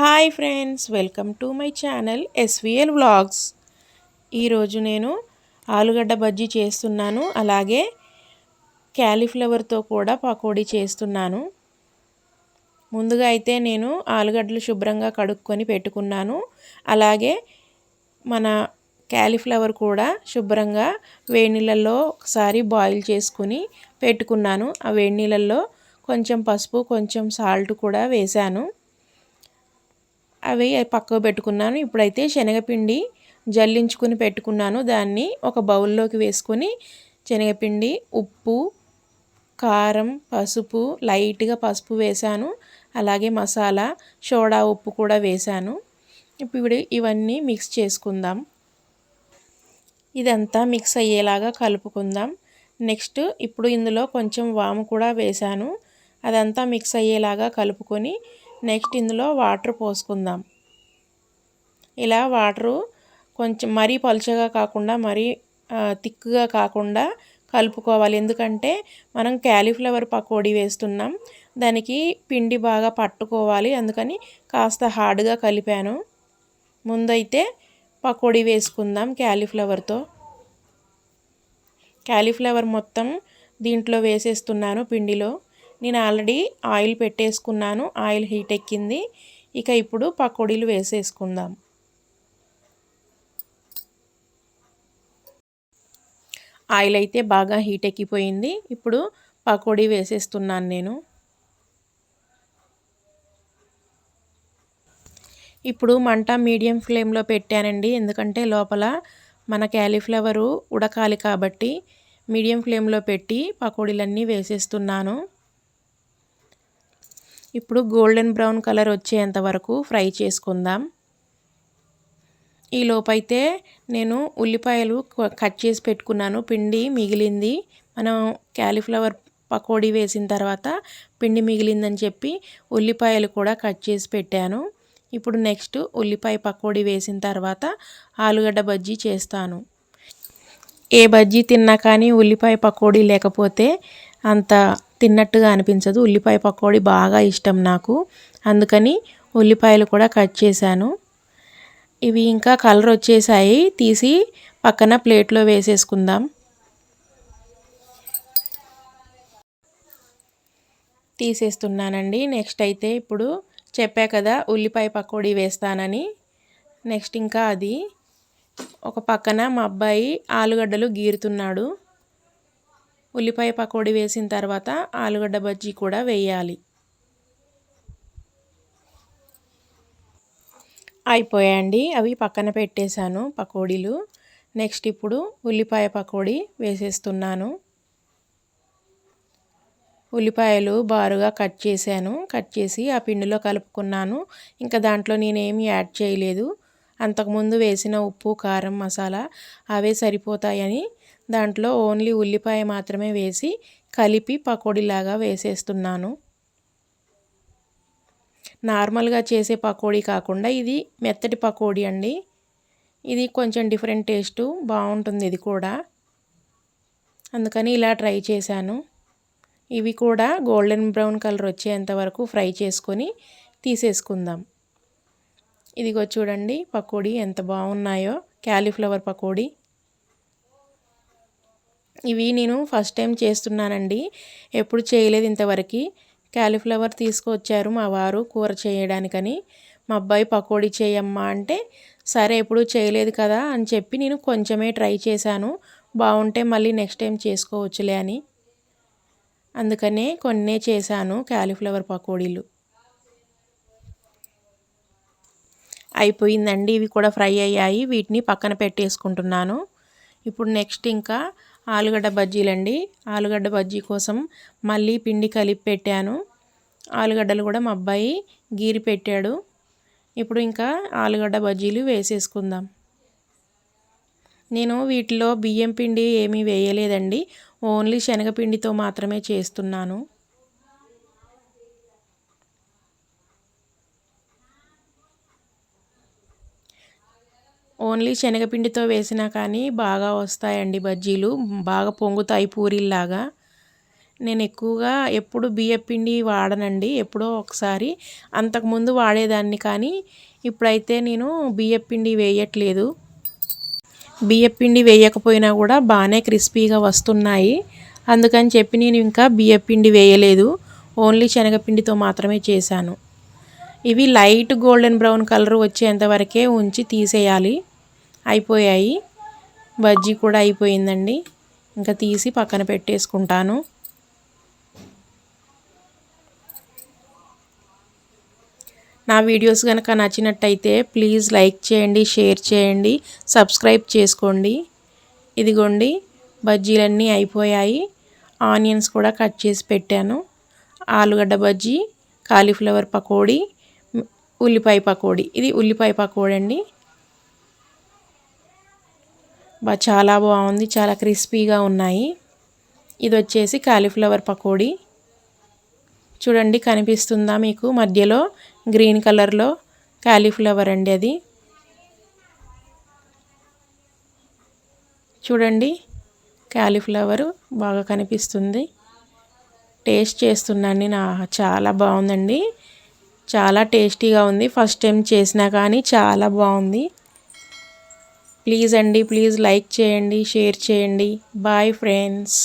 Hi friends welcome to my channel SVL vlogs. ఈరోజు నేను ఆలుగడ్డ బజ్జీ చేస్తున్నాను అలాగే క్యాలీఫ్లవర్తో కూడా పకోడీ చేస్తున్నాను. ముందుగా అయితే నేను ఆలుగడ్డలు శుభ్రంగా కడుక్కొని పెట్టుకున్నాను అలాగే మన క్యాలీఫ్లవర్ కూడా శుభ్రంగా వేడి నీళ్ళల్లో ఒకసారి బాయిల్ చేసుకుని పెట్టుకున్నాను. ఆ వేడి నీళ్ళల్లో కొంచెం పసుపు కొంచెం సాల్ట్ కూడా వేశాను. అవి పక్కకు పెట్టుకున్నాను. ఇప్పుడైతే శనగపిండి జల్లించుకుని పెట్టుకున్నాను. దాన్ని ఒక బౌల్లోకి వేసుకొని శనగపిండి ఉప్పు కారం పసుపు లైట్గా పసుపు వేశాను. అలాగే మసాలా సోడా ఉప్పు కూడా వేశాను. ఇప్పుడు ఇవన్నీ మిక్స్ చేసుకుందాం. ఇదంతా మిక్స్ అయ్యేలాగా కలుపుకుందాం. నెక్స్ట్ ఇప్పుడు ఇందులో కొంచెం వాము కూడా వేశాను. అదంతా మిక్స్ అయ్యేలాగా కలుపుకొని నెక్స్ట్ ఇందులో వాటర్ పోసుకుందాం. ఇలా వాటరు కొంచెం మరీ పలుచగా కాకుండా మరీ థిక్గా కాకుండా కలుపుకోవాలి. ఎందుకంటే మనం క్యాలీఫ్లవర్ పకోడీ వేస్తున్నాం. దానికి పిండి బాగా పట్టుకోవాలి. అందుకని కాస్త హార్డ్గా కలిపాను. ముందైతే పకోడీ వేసుకుందాం క్యాలీఫ్లవర్తో. క్యాలీఫ్లవర్ మొత్తం దీంట్లో వేసేస్తున్నాను పిండిలో. నేను ఆల్రెడీ ఆయిల్ పెట్టేసుకున్నాను. ఆయిల్ హీట్ ఎక్కింది. ఇక ఇప్పుడు పకోడీలు వేసేసుకుందాం. ఆయిల్ అయితే బాగా హీట్ ఎక్కిపోయింది. ఇప్పుడు పకోడీ వేసేస్తున్నాను నేను. ఇప్పుడు మంట మీడియం ఫ్లేమ్లో పెట్టానండి. ఎందుకంటే లోపల మన క్యాలీఫ్లవరు ఉడకాలి కాబట్టి మీడియం ఫ్లేమ్లో పెట్టి పకోడీలన్నీ వేసేస్తున్నాను. ఇప్పుడు గోల్డెన్ బ్రౌన్ కలర్ వచ్చేంత వరకు ఫ్రై చేసుకుందాం. ఈ లోపైతే నేను ఉల్లిపాయలు కట్ చేసి పెట్టుకున్నాను. పిండి మిగిలింది. మనం క్యాలీఫ్లవర్ పకోడీ వేసిన తర్వాత పిండి మిగిలిందని చెప్పి ఉల్లిపాయలు కూడా కట్ చేసి పెట్టాను. ఇప్పుడు నెక్స్ట్ ఉల్లిపాయ పకోడీ వేసిన తర్వాత ఆలుగడ్డ బజ్జీ చేస్తాను. ఏ బజ్జీ తిన్నా కానీ ఉల్లిపాయ పకోడీ లేకపోతే అంత తిన్నట్టుగా అనిపించదు. ఉల్లిపాయ పకోడీ బాగా ఇష్టం నాకు. అందుకని ఉల్లిపాయలు కూడా కట్ చేశాను. ఇవి ఇంకా కలర్ వచ్చేసాయి. తీసి పక్కన ప్లేట్లో వేసేసుకుందాం. తీసేస్తున్నానండి. నెక్స్ట్ అయితే ఇప్పుడు చెప్పా కదా ఉల్లిపాయ పకోడీ వేస్తానని. నెక్స్ట్ ఇంకా అది. ఒక పక్కన మా అబ్బాయి ఆలుగడ్డలు గీరుతున్నాడు. ఉల్లిపాయ పకోడీ వేసిన తర్వాత ఆలుగడ్డ బజ్జీ కూడా వేయాలి. అయిపోయాయండి. అవి పక్కన పెట్టేశాను పకోడీలు. నెక్స్ట్ ఇప్పుడు ఉల్లిపాయ పకోడీ వేసేస్తున్నాను. ఉల్లిపాయలు బారుగా కట్ చేశాను. కట్ చేసి ఆ పిండిలో కలుపుకున్నాను. ఇంకా దాంట్లో నేనేమి యాడ్ చేయలేదు. అంతకుముందు వేసిన ఉప్పు కారం మసాలా అవే సరిపోతాయని దాంట్లో ఓన్లీ ఉల్లిపాయ మాత్రమే వేసి కలిపి పకోడీలాగా వేసేస్తున్నాను. నార్మల్గా చేసే పకోడీ కాకుండా ఇది మెత్తటి పకోడీ అండి. ఇది కొంచెం డిఫరెంట్ టేస్టు బాగుంటుంది ఇది కూడా. అందుకని ఇలా ట్రై చేశాను. ఇవి కూడా గోల్డెన్ బ్రౌన్ కలర్ వచ్చేంత వరకు ఫ్రై చేసుకొని తీసేసుకుందాం. ఇదిగో చూడండి పకోడీ ఎంత బాగున్నాయో. క్యాలీఫ్లవర్ పకోడీ. ఇవి నేను ఫస్ట్ టైం చేస్తున్నానండి. ఎప్పుడు చేయలేదు ఇంతవరకు. క్యాలీఫ్లవర్ తీసుకొచ్చారు మా వారు కూర చేయడానికని. మా అబ్బాయి పకోడీ చేయమ్మా అంటే సరే ఎప్పుడు చేయలేదు కదా అని చెప్పి నేను కొంచెమే ట్రై చేశాను. బాగుంటే మళ్ళీ నెక్స్ట్ టైం చేసుకోవచ్చులే అని. అందుకనే కొన్నే చేశాను క్యాలీఫ్లవర్ పకోడీలు. అయిపోయిందండి. ఇవి కూడా ఫ్రై అయ్యాయి. వీటిని పక్కన పెట్టేసుకుంటున్నాను. ఇప్పుడు నెక్స్ట్ ఇంకా ఆలుగడ్డ బజ్జీలండి. ఆలుగడ్డ బజ్జీ కోసం మళ్ళీ పిండి కలిపి పెట్టాను. ఆలుగడ్డలు కూడా మా అబ్బాయి గీరి పెట్టాడు. ఇప్పుడు ఇంకా ఆలుగడ్డ బజ్జీలు వేసేసుకుందాం. నేను వీటిలో బియ్యం పిండి ఏమీ వేయలేదండి. ఓన్లీ శనగపిండితో మాత్రమే చేస్తున్నాను. ఓన్లీ శనగపిండితో వేసినా కానీ బాగా వస్తాయండి బజ్జీలు. బాగా పొంగుతాయి పూరీల్లాగా. నేను ఎక్కువగా ఎప్పుడు బియ్యపిండి వాడనండి. ఎప్పుడో ఒకసారి. అంతకుముందు వాడేదాన్ని కానీ ఇప్పుడైతే నేను బియ్యపిండి వేయట్లేదు. బియ్యపిండి వేయకపోయినా కూడా బాగానే క్రిస్పీగా వస్తున్నాయి. అందుకని చెప్పి నేను ఇంకా బియ్యపిండి వేయలేదు. ఓన్లీ శనగపిండితో మాత్రమే చేశాను. ఇవి లైట్ గోల్డెన్ బ్రౌన్ కలర్ వచ్చేంత వరకే ఉంచి తీసేయాలి. అయిపోయాయి. బజ్జీ కూడా అయిపోయిందండి. ఇంకా తీసి పక్కన పెట్టేసుకుంటాను. నా వీడియోస్ కనుక నచ్చినట్టయితే ప్లీజ్ లైక్ చేయండి షేర్ చేయండి సబ్స్క్రైబ్ చేసుకోండి. ఇదిగోండి బజ్జీలన్నీ అయిపోయాయి. ఆనియన్స్ కూడా కట్ చేసి పెట్టాను. ఆలుగడ్డ బజ్జీ కాలీఫ్లవర్ పకోడీ ఉల్లిపాయ పకోడీ. ఇది ఉల్లిపాయ పకోడీ అండి. చాలా బాగుంది చాలా క్రిస్పీగా ఉన్నాయి. ఇది వచ్చేసి కాలీఫ్లవర్ పకోడీ. చూడండి కనిపిస్తుందా మీకు? మధ్యలో గ్రీన్ కలర్లో కాలీఫ్లవర్ అండి అది. చూడండి కాలీఫ్లవరు బాగా కనిపిస్తుంది. టేస్ట్ చేస్తున్నాను నా చాలా బాగుందండి. చాలా టేస్టీగా ఉంది. ఫస్ట్ టైం చేసినా కానీ చాలా బాగుంది. ప్లీజ్ అండి ప్లీజ్ లైక్ చేయండి షేర్ చేయండి. Bye friends